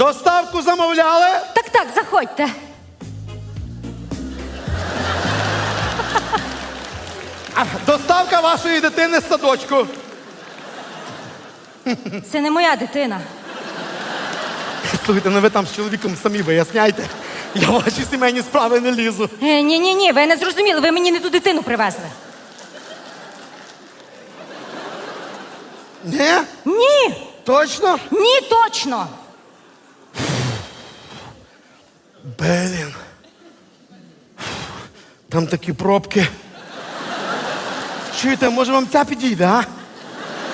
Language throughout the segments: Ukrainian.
Доставку замовляли? Так, так, заходьте. А, Доставка вашої дитини з садочку. Це не моя дитина. Слухайте, ну ви там з чоловіком самі виясняйте. Я в ваші сімейні справи не лізу. Ні, ні, ні, ви не зрозуміли, ви мені не ту дитину привезли. Ні? Ні, Точно? ні, точно. Блін. Там такі пробки. Чуєте, може вам ця підійде, а?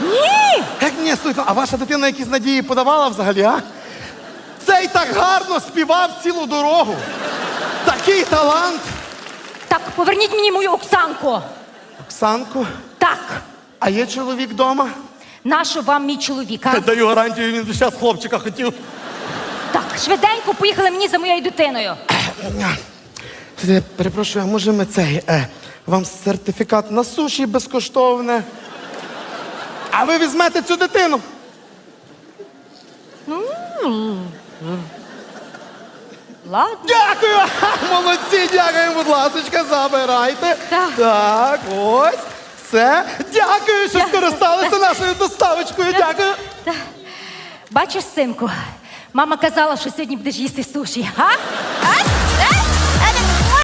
Ні! Як ні, слухайте, а ваша дитина якісь надії подавала взагалі, а? Цей так гарно співав цілу дорогу. Такий талант. Так, поверніть мені мою Оксанку. Оксанку, Так, а є чоловік вдома? нащо вам мій чоловік, а? Даю гарантію, він зараз хлопчика хотів. Швиденько поїхали мені за моєю дитиною. Перепрошую, а може ми цей е, вам сертифікат на суші безкоштовне? А ви візьмете цю дитину? Ладно. Дякую! Молодці, дякую, будь ласка, забирайте. Так. Так, ось. Все. Дякую, що скористалися нашою доставочкою. Дякую. Бачиш, синку, Мама казала, що сьогодні будеш їсти суші. А? А? А?